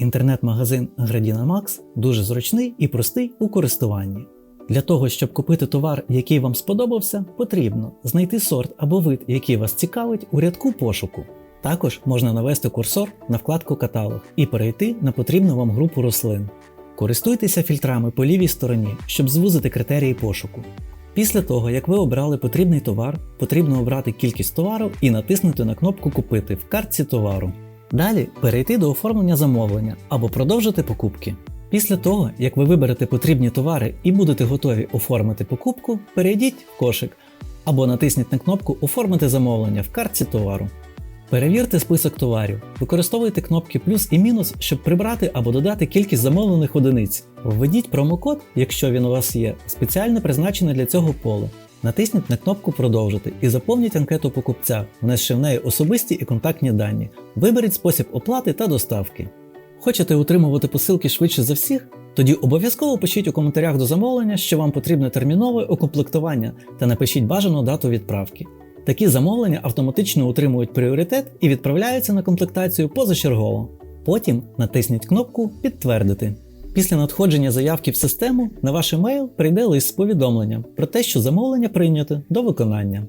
інтернет-магазин Gradina Max дуже зручний і простий у користуванні. Для того, щоб купити товар, який вам сподобався, потрібно знайти сорт або вид, який вас цікавить, у рядку пошуку. Також можна навести курсор на вкладку Каталог і перейти на потрібну вам групу рослин. Користуйтеся фільтрами по лівій стороні, щоб звузити критерії пошуку. Після того, як ви обрали потрібний товар, потрібно обрати кількість товару і натиснути на кнопку Купити в картці товару. Далі перейти до оформлення замовлення або продовжити покупки. Після того, як ви виберете потрібні товари і будете готові оформити покупку, перейдіть в кошик або натисніть на кнопку Оформити замовлення в картці товару. Перевірте список товарів. Використовуйте кнопки плюс і мінус, щоб прибрати або додати кількість замовлених одиниць. Введіть промокод, якщо він у вас є, спеціально призначене для цього поле. Натисніть на кнопку Продовжити і заповніть анкету покупця, внесши в неї особисті і контактні дані. Виберіть спосіб оплати та доставки. Хочете отримувати посилки швидше за всіх? Тоді обов'язково пишіть у коментарях до замовлення, що вам потрібне термінове укомплектування та напишіть бажану дату відправки. Такі замовлення автоматично отримують пріоритет і відправляються на комплектацію позачергово. Потім натисніть кнопку Підтвердити. Після надходження заявки в систему на ваш емейл прийде лист з повідомленням про те, що замовлення прийнято до виконання.